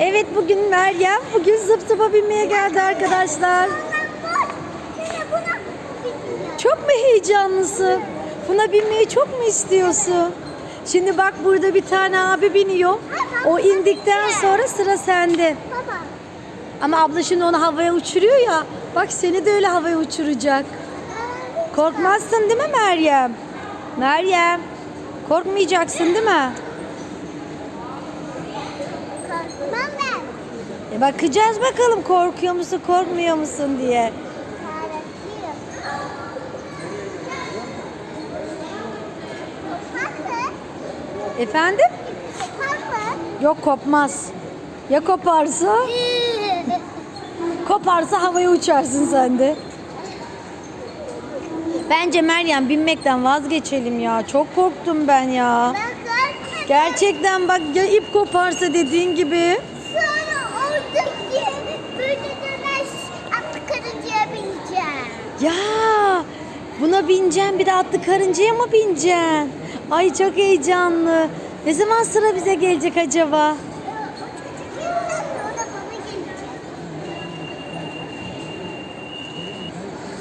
Evet bugün Meryem bugün zıp zıpa binmeye geldi arkadaşlar. Çok mu heyecanlısın? Buna binmeyi çok mu istiyorsun? Şimdi bak burada bir tane abi biniyor. O indikten sonra sıra sende. Ama abla şimdi onu havaya uçuruyor ya. Bak seni de öyle havaya uçuracak. Korkmazsın değil mi Meryem? Meryem. Korkmayacaksın değil mi? Korkmam ben. E bakacağız bakalım korkuyor musun korkmuyor musun diye. Efendim? Yok kopmaz. Ya koparsa? Koparsa havaya uçarsın sen de. Bence Meryem binmekten vazgeçelim ya. Çok korktum ben ya. Ben. Gerçekten bak ya ip koparsa dediğin gibi. Sonra oradaki böyle dönen atlı karıncaya bineceğim. Ya buna bineceksin bir de atlı karıncaya mı bineceksin? Ay çok heyecanlı. Ne zaman sıra bize gelecek acaba?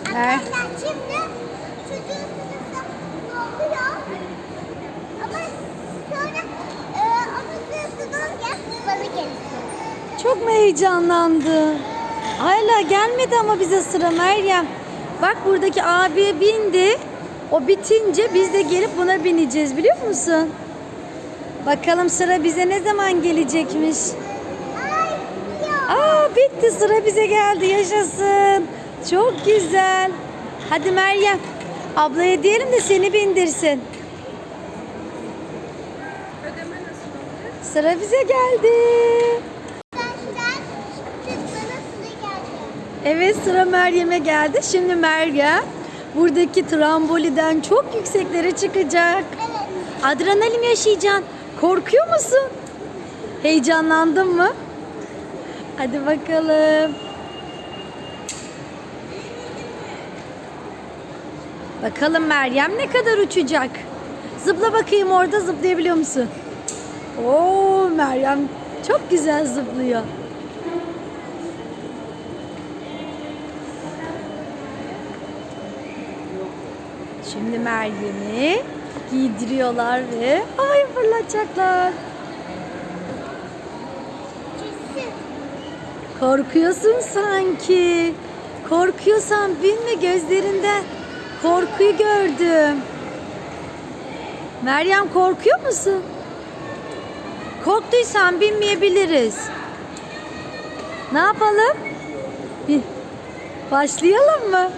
Sonra e. Çok mu heyecanlandı? Hala gelmedi ama bize sıra Meryem. Bak buradaki abiye bindi. O bitince biz de gelip buna bineceğiz biliyor musun? Bakalım sıra bize ne zaman gelecekmiş? Aa bitti sıra bize geldi yaşasın. Çok güzel. Hadi Meryem ablaya diyelim de seni bindirsin. Sıra bize geldi. Arkadaşlar şimdi bana sıra geldi. Evet sıra Meryem'e geldi. Şimdi Meryem buradaki tramboliden çok yükseklere çıkacak. Evet. Adrenalin yaşayacaksın. Korkuyor musun? Heyecanlandın mı? Hadi bakalım. Bakalım Meryem ne kadar uçacak? Zıpla bakayım orada zıplayabiliyor musun? Oo Meryem çok güzel zıplıyor. Şimdi Meryem'i giydiriyorlar ve havaya fırlatacaklar. Korkuyorsun sanki. Korkuyorsan binme gözlerinden. Korkuyu gördüm. Meryem korkuyor musun? Korktuysan binmeyebiliriz. Ne yapalım? Bir başlayalım mı?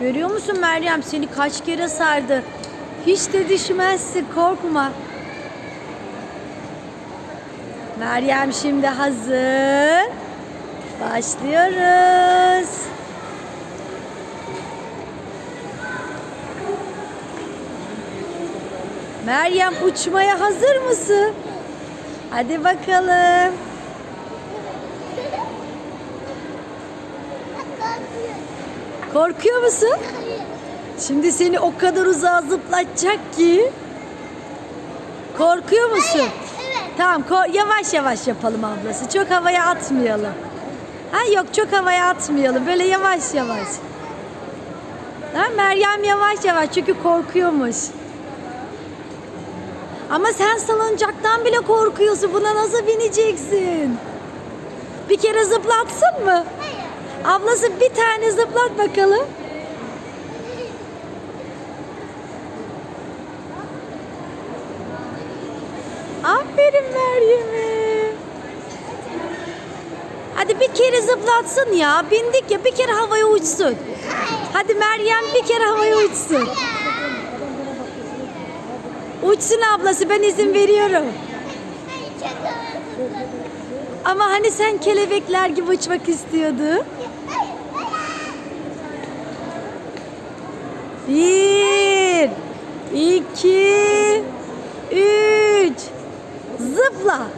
Görüyor musun Meryem seni kaç kere sardı. Hiç de düşmezsin korkma. Meryem şimdi hazır. Başlıyoruz. Meryem uçmaya hazır mısın? Hadi bakalım. Korkuyor musun? Şimdi seni o kadar uzağa zıplatacak ki. Korkuyor musun? Evet. Tamam ko- yavaş yavaş yapalım ablası. Çok havaya atmayalım. Ha yok çok havaya atmayalım. Böyle yavaş yavaş. Ha, Meryem yavaş yavaş çünkü korkuyormuş. Ama sen salıncaktan bile korkuyorsun. Buna nasıl bineceksin? Bir kere zıplatsın mı? Ablası bir tane zıplat bakalım. Aferin Meryem'e. Hadi bir kere zıplatsın ya. Bindik ya bir kere havaya uçsun. Hadi Meryem bir kere havaya uçsun. Uçsun ablası ben izin veriyorum. Ama hani sen kelebekler gibi uçmak istiyordun. Bir, iki, üç. Zıpla.